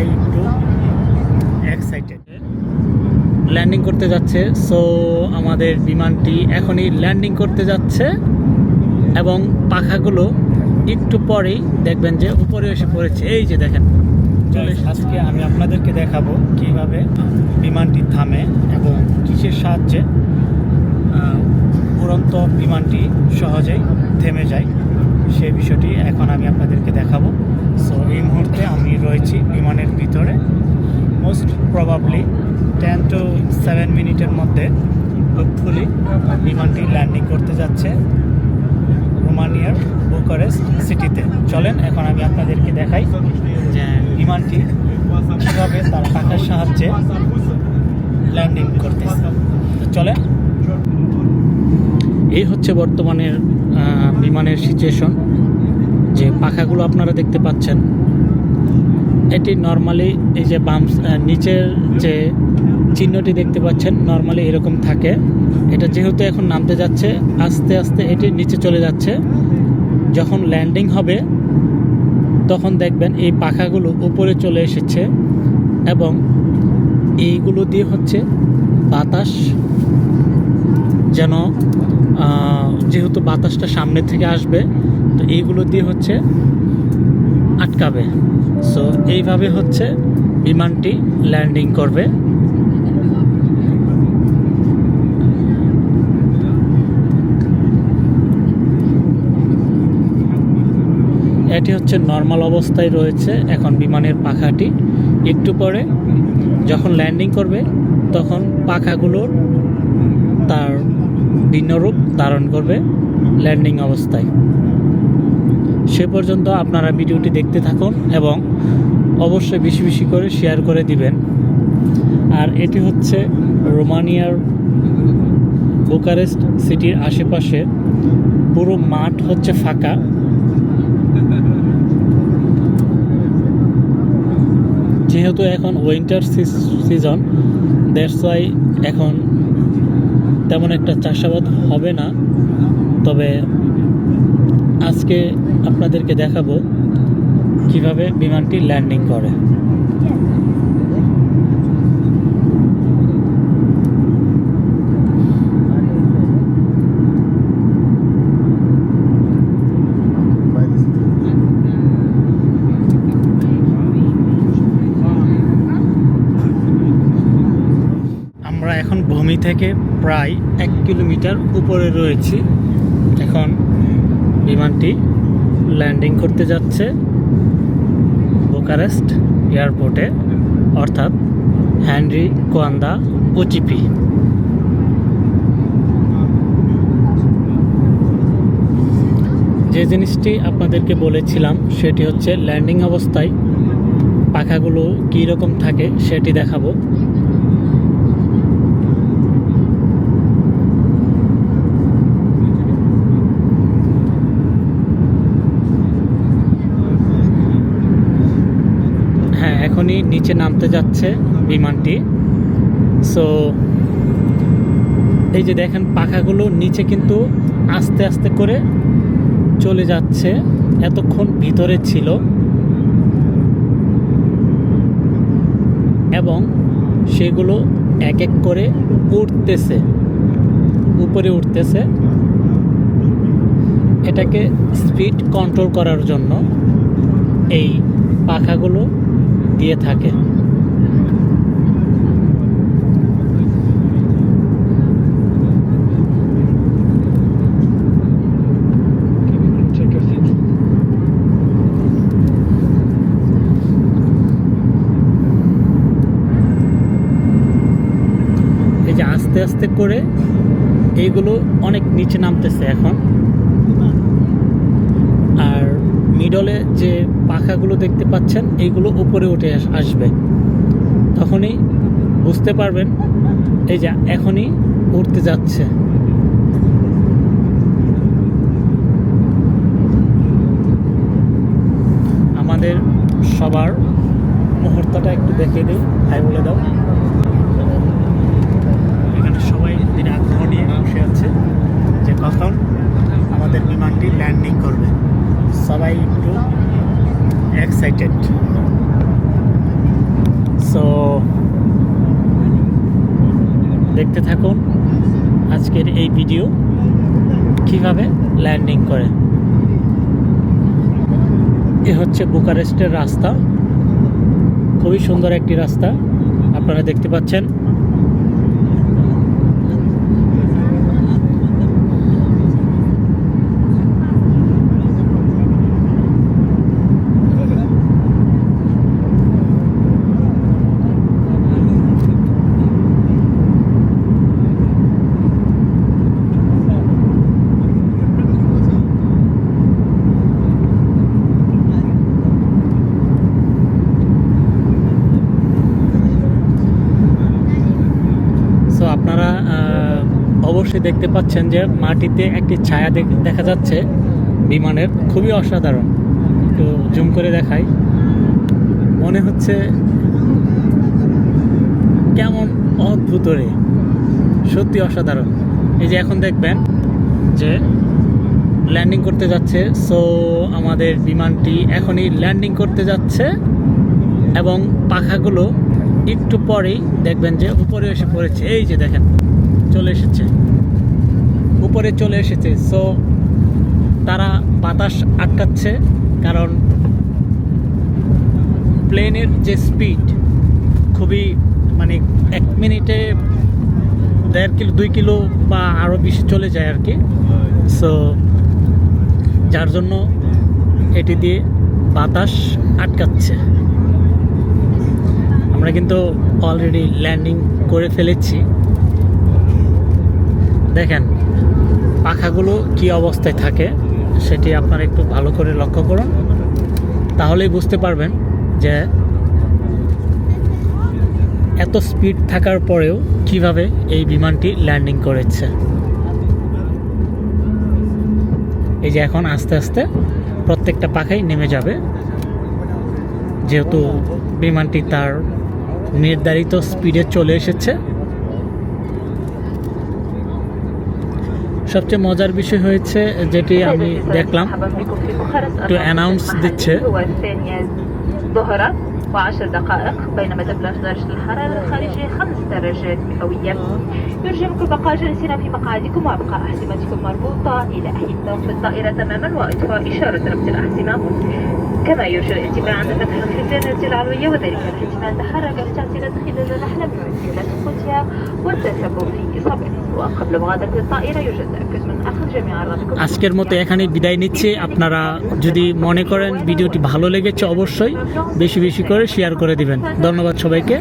সবাই একটু excited landing করতে যাচ্ছে। সো আমাদের বিমানটি এখনই ল্যান্ডিং করতে যাচ্ছে এবং পাখাগুলো একটু পরেই দেখবেন যে উপরে এসে পড়েছে। এই যে দেখেন চলে আজকে আমি আপনাদেরকে দেখাবো কীভাবে বিমানটি থামে এবং কিসের সাহায্যে উড়ন্ত বিমানটি সহজেই থেমে যায়। সেই বিষয়টি এখন আমি আপনাদেরকে দেখাবো। সো এই মুহূর্তে আমি রয়েছি বিমানের ভিতরে। Most probably ten to seven মিনিটের মধ্যে হোপফুলি বিমানটি ল্যান্ডিং করতে যাচ্ছে রোমানিয়ার বুকারেস্ট সিটিতে চলেন, এখন আমি আপনাদেরকে দেখাই যে বিমানটি কীভাবে তার পাখার সাহায্যে ল্যান্ডিং করতেছে। তো চলেন। এই হচ্ছে বর্তমানের বিমানের সিচুয়েশন যে পাখাগুলো আপনারা দেখতে পাচ্ছেন, এটি নর্মালি এই যে বাম নিচের যে চিহ্নটি দেখতে পাচ্ছেন নর্মালি এরকম থাকে। এটা যেহেতু এখন নামতে যাচ্ছে, আস্তে আস্তে এটি নিচে চলে যাচ্ছে। যখন ল্যান্ডিং হবে, তখন দেখবেন এই পাখাগুলো উপরে চলে এসেছে এবং এইগুলো দিয়ে হচ্ছে বাতাস যেন যেহেতু বাতাসটা সামনে থেকে আসবে তো এইগুলো দিয়ে হচ্ছে আটকাবে। সো এইভাবে হচ্ছে বিমানটি ল্যান্ডিং করবে। এটি হচ্ছে নর্মাল অবস্থায় রয়েছে এখন বিমানের পাখাটি। একটু পরে যখন ল্যান্ডিং করবে, তখন পাখাগুলোর তার ভিন্ন রূপ ধারণ করবে ল্যান্ডিং অবস্থায়। সে পর্যন্ত আপনারা ভিডিওটি দেখতে থাকুন এবং অবশ্যই বেশি বেশি করে শেয়ার করে দিবেন। আর এটি হচ্ছে রোমানিয়ার বুকারেস্ট সিটির আশেপাশে। পুরো মাঠ হচ্ছে ফাঁকা। যেহেতু এখন উইন্টার সিজন দ্যাটস ওয়াই এখন তেমন একটা চাষাবাদ হবে না। তবে আজকে আপনাদেরকে দেখাবো কীভাবে বিমানটি ল্যান্ডিং করে। আমরা এখন ভূমি থেকে প্রায় এক কিলোমিটার উপরে রয়েছি। এখন বিমানটি ল্যান্ডিং করতে যাচ্ছে বুকারেস্ট এয়ারপোর্টে অর্থাৎ হ্যানরি কোয়ান্দা ওচিপি যে জিনিসটি আপনাদেরকে বলেছিলাম, সেটি হচ্ছে ল্যান্ডিং অবস্থায় পাখাগুলো কী রকম থাকে, সেটি দেখাবো। এখনই নিচে নামতে যাচ্ছে বিমানটি। সো এই যে দেখেন পাখাগুলো নিচে কিন্তু আস্তে আস্তে করে চলে যাচ্ছে, এতক্ষণ ভিতরে ছিল। এবং সেগুলো এক এক করে উঠতেছে উপরে উঠতেছে এটাকে স্পিড কন্ট্রোল করার জন্য এই পাখাগুলো দিয়ে থাকে। আস্তে আস্তে করে এইগুলো অনেক নিচে নামতেছে এখন। মিডলে যে পাখাগুলো দেখতে পাচ্ছেন এইগুলো উপরে উঠে আসবে। তখনই বুঝতে পারবেন, এই যে এখনই উঠতে যাচ্ছে। আমাদের সবার মুহূর্তটা একটু দেখে দিই। হাই বলে দাও। এখানে সবাই দিন আগ্রহ নিয়ে বসে আছে। যে কখন আমাদের বিমানটি ল্যান্ডিং করবে। সবাই একটু এক্সাইটেড সো দেখতে থাকুন আজকের এই ভিডিও কীভাবে ল্যান্ডিং করে। এ হচ্ছে বুকারেস্টের রাস্তা। খুবই সুন্দর একটি রাস্তা, আপনারা দেখতে পাচ্ছেন সো আপনারা আহ, অবশ্যই দেখতে পাচ্ছেন যে মাটিতে একটি ছায়া দেখ- যাচ্ছে বিমানের। খুবই অসাধারণ। একটু জুম করে দেখাই। মনে হচ্ছে কেমন অদ্ভুত রে। সত্যি অসাধারণ। এই যে এখন দেখবেন যে ল্যান্ডিং করতে যাচ্ছে। সো আমাদের বিমানটি এখনই ল্যান্ডিং করতে যাচ্ছে এবং পাখাগুলো একটু পরেই দেখবেন যে উপরে এসে পড়েছে। এই যে দেখেন। চলে এসেছে। উপরে চলে এসেছে। সো তারা বাতাস আটকাচ্ছে কারণ প্লেনের যে স্পিড খুবই মানে এক মিনিটে দেড় কিলো, দুই কিলো বা আরও বেশি চলে যায় আর কি। সো যার জন্য এটি দিয়ে বাতাস আটকাচ্ছে। আমরা কিন্তু অলরেডি ল্যান্ডিং করে ফেলেছি। দেখেন, পাখাগুলো কি অবস্থায় থাকে সেটি আপনারা একটু ভালো করে লক্ষ্য করুন। তাহলেই বুঝতে পারবেন যে এত স্পিড থাকার পরেও কীভাবে এই বিমানটি ল্যান্ডিং করেছে। এই যে এখন আস্তে আস্তে প্রত্যেকটা পাখাই নেমে যাবে। যেহেতু বিমানটি তার নির্ধারিত স্পিডে চলে এসেছে সবচেয়ে মজার বিষয় হয়েছে যেটি আমি দেখলাম تو اناونس দিচ্ছে। هو الثانية ظهرا وعشر دقائق بينما تبلغ درجة الحرارة الخارجية خمس درجات مئوية يرجمكم البقاء جالسين في مقاعدكم وابقاء أحزمتكم مربوطة إلى حين توقف الطائرة تماما وإطفاء إشارة ربط الأحزمة كما يرجى الانتباه عند فتح الخزانة العلوية وذلك حيث تحرك التعسير داخل الرحلة بمسيرة قدسها والتثبت في إصابته وقبل مغادرة الطائرة يرجى التأكد من أخذ جميع أغراضكم আজকের মতো এখানেই বিদায় নিচ্ছি আপনারা যদি মনে করেন ভিডিওটি ভালো লেগেছে অবশ্যই বেশি বেশি করে শেয়ার করে দিবেন ধন্যবাদ সবাইকে